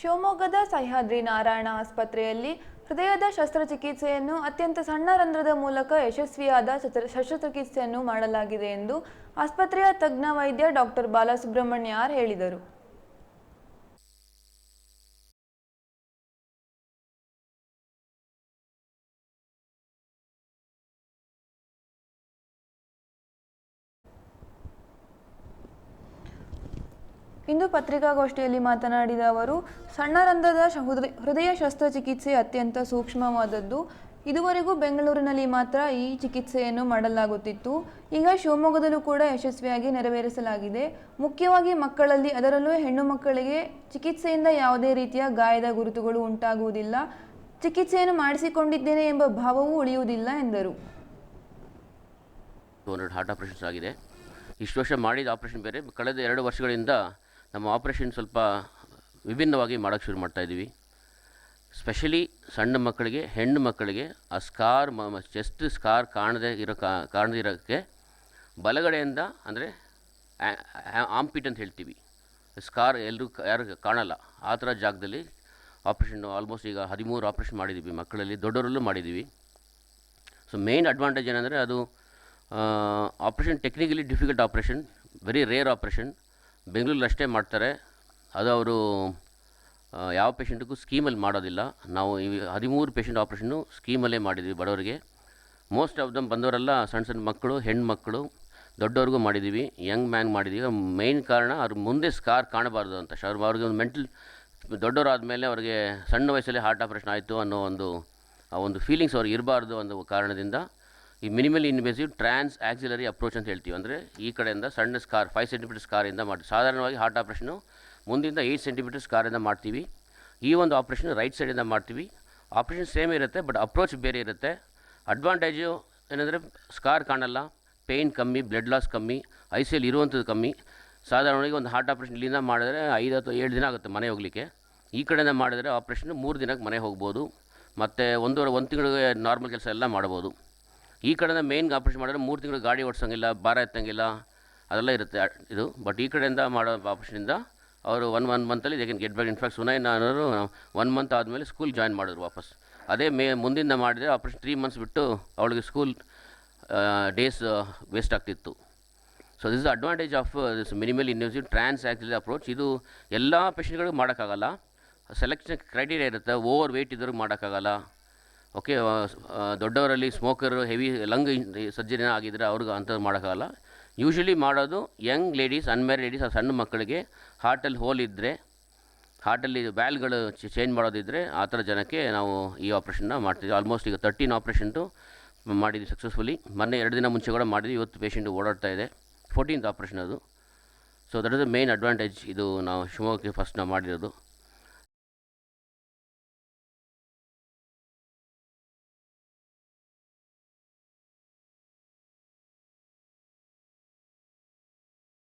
ಶಿವಮೊಗ್ಗದ ಸಹ್ಯಾದ್ರಿ ನಾರಾಯಣ ಆಸ್ಪತ್ರೆಯಲ್ಲಿ ಹೃದಯದ ಶಸ್ತ್ರಚಿಕಿತ್ಸೆಯನ್ನು ಅತ್ಯಂತ ಸಣ್ಣ ರಂಧ್ರದ ಮೂಲಕ ಯಶಸ್ವಿಯಾದ ಶಸ್ತ್ರ- ಶಸ್ತ್ರಚಿಕಿತ್ಸೆಯನ್ನು ಮಾಡಲಾಗಿದೆ ಎಂದು ಆಸ್ಪತ್ರೆಯ ತಜ್ಞ ವೈದ್ಯ ಡಾಕ್ಟರ್ ಬಾಲಸುಬ್ರಹ್ಮಣ್ಯ ಆರ್ ಹೇಳಿದರು. ಇಂದು ಪತ್ರಿಕಾಗೋಷ್ಠಿಯಲ್ಲಿ ಮಾತನಾಡಿದ ಅವರು, ಸಣ್ಣ ರಂಧ್ರದ ಹೃದಯ- ಶಸ್ತ್ರಚಿಕಿತ್ಸೆ ಅತ್ಯಂತ ಸೂಕ್ಷ್ಮವಾದದ್ದು. ಇದುವರೆಗೂ ಬೆಂಗಳೂರಿನಲ್ಲಿ ಮಾತ್ರ ಈ ಚಿಕಿತ್ಸೆಯನ್ನು ಮಾಡಲಾಗುತ್ತಿತ್ತು. ಈಗ ಶಿವಮೊಗ್ಗದಲ್ಲೂ ಕೂಡ ಯಶಸ್ವಿಯಾಗಿ ನೆರವೇರಿಸಲಾಗಿದೆ. ಮುಖ್ಯವಾಗಿ ಮಕ್ಕಳಲ್ಲಿ, ಅದರಲ್ಲೂ ಹೆಣ್ಣು ಮಕ್ಕಳಿಗೆ ಚಿಕಿತ್ಸೆಯಿಂದ ಯಾವುದೇ ರೀತಿಯ ಗಾಯದ ಗುರುತುಗಳು ಉಂಟಾಗುವುದಿಲ್ಲ. ಚಿಕಿತ್ಸೆಯನ್ನು ಮಾಡಿಸಿಕೊಂಡಿದ್ದೇನೆ ಎಂಬ ಭಾವವೂ ಉಳಿಯುವುದಿಲ್ಲ ಎಂದರು. ಹಾರ್ಟ್ ಆಪ್ರೇಷನ್ಸ್ ಆಗಿದೆ. ಇಷ್ಟು ವರ್ಷ ಮಾಡಿದ ಆಪರೇಷನ್ ಬೇರೆ. ಕಳೆದ ಎರಡು ವರ್ಷಗಳಿಂದ ನಮ್ಮ ಆಪ್ರೇಷನ್ ಸ್ವಲ್ಪ ವಿಭಿನ್ನವಾಗಿ ಮಾಡೋಕ್ಕೆ ಶುರು ಮಾಡ್ತಾಯಿದ್ದೀವಿ ಸ್ಪೆಷಲಿ ಸಣ್ಣ ಮಕ್ಕಳಿಗೆ, ಹೆಣ್ಣು ಮಕ್ಕಳಿಗೆ ಆ ಸ್ಕಾರ್ ಮ ಚೆಸ್ಟ್ ಸ್ಕಾರ್ ಕಾಣದೇ ಇರೋ ಕಾಣದೇ ಇರೋಕ್ಕೆ ಬಲಗಡೆಯಿಂದ ಅಂದರೆ ಆಂಪಿಟ್ ಅಂತ ಹೇಳ್ತೀವಿ. ಸ್ಕಾರ್ ಎಲ್ಲರೂ ಯಾರು ಕಾಣಲ್ಲ. ಆ ಥರ ಜಾಗದಲ್ಲಿ ಆಪ್ರೇಷನ್ ಆಲ್ಮೋಸ್ಟ್ ಈಗ ಹದಿಮೂರು ಆಪ್ರೇಷನ್ ಮಾಡಿದ್ದೀವಿ ಮಕ್ಕಳಲ್ಲಿ, ದೊಡ್ಡವರಲ್ಲೂ ಮಾಡಿದ್ದೀವಿ. ಸೊ ಮೇಯ್ನ್ ಅಡ್ವಾಂಟೇಜ್ ಏನಂದರೆ ಅದು operation technically difficult operation very rare operation ಬೆಂಗಳೂರಲ್ಲಿ ಅಷ್ಟೇ ಮಾಡ್ತಾರೆ. ಅದು ಅವರು ಯಾವ ಪೇಷಂಟಿಗೂ ಸ್ಕೀಮಲ್ಲಿ ಮಾಡೋದಿಲ್ಲ. ನಾವು ಈ ಹದಿಮೂರು ಪೇಷಂಟ್ ಆಪ್ರೇಷನ್ನು ಸ್ಕೀಮಲ್ಲೇ ಮಾಡಿದ್ವಿ ಬಡವರಿಗೆ. ಮೋಸ್ಟ್ ಆಫ್ ದಮ್ ಬಂದವರೆಲ್ಲ ಸಣ್ಣ ಸಣ್ಣ ಮಕ್ಕಳು ಹೆಣ್ಮಕ್ಳು ದೊಡ್ಡವ್ರಿಗೂ ಮಾಡಿದ್ದೀವಿ. ಯಂಗ್ ಮ್ಯಾನ್ ಮಾಡಿದ್ದೀವಿ. ಮೇಯ್ನ್ ಕಾರಣ ಅವ್ರ ಮುಂದೆ ಸ್ಕಾರ್ ಕಾಣಬಾರ್ದು ಅಂತ. ಶ ಅವ್ರಿಗೆ ಒಂದು ಮೆಂಟಲ್ ದೊಡ್ಡವರಾದಮೇಲೆ ಅವ್ರಿಗೆ ಸಣ್ಣ ವಯಸ್ಸಲ್ಲಿ ಹಾರ್ಟ್ ಆಪ್ರೇಷನ್ ಆಯಿತು ಅನ್ನೋ ಒಂದು, ಆ ಒಂದು ಫೀಲಿಂಗ್ಸ್ ಅವ್ರಿಗೆ ಇರಬಾರ್ದು ಅನ್ನೋ ಕಾರಣದಿಂದ ಈ minimal invasive trans axillary approach ಅಂತ ಹೇಳ್ತೀವಿ. ಅಂದರೆ ಈ ಕಡೆಯಿಂದ ಸಣ್ಣ ಸ್ಕಾರ್ ಫೈವ್ ಸೆಂಟಿಮೀಟರ್ ಸ್ಕಾರಿಂದ ಮಾಡಿ, ಸಾಧಾರಣವಾಗಿ ಹಾರ್ಟ್ ಆಪ್ರೇಷನು ಮುಂದಿಂದ ಏಯ್ಟ್ ಸೆಂಟಿಮೀಟರ್ ಸ್ಕಾರಿಂದ ಮಾಡ್ತೀವಿ. ಈ ಒಂದು ಆಪ್ರೇಷನ್ ರೈಟ್ ಸೈಡಿಂದ ಮಾಡ್ತೀವಿ. ಆಪ್ರೇಷನ್ ಸೇಮ್ ಇರುತ್ತೆ ಬಟ್ ಅಪ್ರೋಚ್ ಬೇರೆ ಇರುತ್ತೆ. ಅಡ್ವಾಂಟೇಜು ಏನಂದರೆ ಸ್ಕಾರ್ ಕಾಣಲ್ಲ. ಪೇಯ್ನ್ ಕಮ್ಮಿ ಬ್ಲಡ್ ಲಾಸ್ ಕಮ್ಮಿ ಐ ಸಿ ಎಲ್ ಇರುವಂಥದ್ದು ಕಮ್ಮಿ. ಸಾಧಾರಣವಾಗಿ ಒಂದು ಹಾರ್ಟ್ ಆಪ್ರೇಷನ್ ಇಲ್ಲಿಂದ ಮಾಡಿದ್ರೆ ಐದು ಅಥವಾ ಏಳು ದಿನ ಆಗುತ್ತೆ ಮನೆ ಹೋಗಲಿಕ್ಕೆ. ಈ ಕಡೆಯಿಂದ ಮಾಡಿದರೆ ಆಪ್ರೇಷನ್ ಮೂರು ದಿನಕ್ಕೆ ಮನೆ ಹೋಗ್ಬೋದು. ಮತ್ತು ಒಂದೂವರೆ, ಒಂದು ತಿಂಗಳಿಗೆ ನಾರ್ಮಲ್ ಕೆಲಸ ಎಲ್ಲ ಮಾಡ್ಬೋದು. ಈ ಕಡೆಯಿಂದ ಮೇನ್ಗೆ ಆಪ್ರೇಷನ್ ಮಾಡಿದ್ರೆ ಮೂರು ತಿಂಗಳು ಗಾಡಿ ಓಡಿಸೋಂಗಿಲ್ಲ, ಭಾರ ಎತ್ತಂಗಿಲ್ಲ, ಅದೆಲ್ಲ ಇರುತ್ತೆ ಇದು. ಬಟ್ ಈ ಕಡೆಯಿಂದ ಮಾಡೋ ಆಪ್ರೇಷನಿಂದ ಅವರು one one ಮಂತಲ್ಲಿ they can get back in fact Sunain ಅನ್ನೋರು ಒನ್ ಮಂತ್ ಆದಮೇಲೆ ಸ್ಕೂಲ್ ಜಾಯ್ನ್ ಮಾಡಿದ್ರು ವಾಪಸ್. ಅದೇ ಮೇ ಮುಂದಿಂದ ಮಾಡಿದರೆ ಆಪ್ರೇಷನ್ ತ್ರೀ ಮಂತ್ಸ್ ಬಿಟ್ಟು ಅವಳಿಗೆ ಸ್ಕೂಲ್ ಡೇಸ್ ವೇಸ್ಟ್ ಆಗ್ತಿತ್ತು. So this advantage of this minimal invasive trans active approach ಇದು ಎಲ್ಲ ಪೇಷಂಟ್ಗಳಿಗೂ ಮಾಡೋಕ್ಕಾಗಲ್ಲ. ಸೆಲೆಕ್ಷನ್ ಕ್ರೈಟೀರಿಯಾ ಇರುತ್ತೆ. ಓವರ್ ವೆಯ್ಟ್ ಇದ್ದರೂ ಮಾಡೋಕ್ಕಾಗಲ್ಲ. ಓಕೆ ದೊಡ್ಡವರಲ್ಲಿ ಸ್ಮೋಕರ್, ಹೆವಿ ಲಂಗ್ ಸರ್ಜರಿ ಆಗಿದ್ದರೆ ಅವ್ರಿಗೆ ಅಂಥದ್ದು ಮಾಡೋಕ್ಕಾಗಲ್ಲ. ಯೂಶ್ವಲಿ ಮಾಡೋದು ಯಂಗ್ ಲೇಡೀಸ್ ಅನ್ಮ್ಯಾರಿ ಲೇಡೀಸ್, ಆ ಸಣ್ಣ ಮಕ್ಕಳಿಗೆ ಹಾರ್ಟಲ್ಲಿ ಹೋಲ್ ಇದ್ದರೆ ಹಾರ್ಟಲ್ಲಿ ವ್ಯಾಲ್ಗಳು ಚೇಂಜ್ ಮಾಡೋದಿದ್ದರೆ ಆ ಥರ ಜನಕ್ಕೆ ನಾವು ಈ ಆಪ್ರೇಷನ್ನ ಮಾಡ್ತೀವಿ. ಆಲ್ಮೋಸ್ಟ್ ಈಗ ತರ್ಟೀನ್ ಆಪ್ರೇಷನ್ಟು ಮಾಡಿದ್ವಿ ಸಕ್ಸಸ್ಫುಲಿ ಮೊನ್ನೆ ಎರಡು ದಿನ ಮುಂಚೆ ಕೂಡ ಮಾಡಿದ್ವಿ, ಇವತ್ತು ಪೇಷಂಟ್ ಓಡಾಡ್ತಾ ಇದೆ. ಫೋರ್ಟೀನ್ತ್ ಆಪ್ರೇಷನ್ ಅದು. So that is the main advantage ಇದು ನಾವು ಶಿವಮೊಗ್ಗಕ್ಕೆ ಫಸ್ಟ್ ನಾವು ಮಾಡಿರೋದು.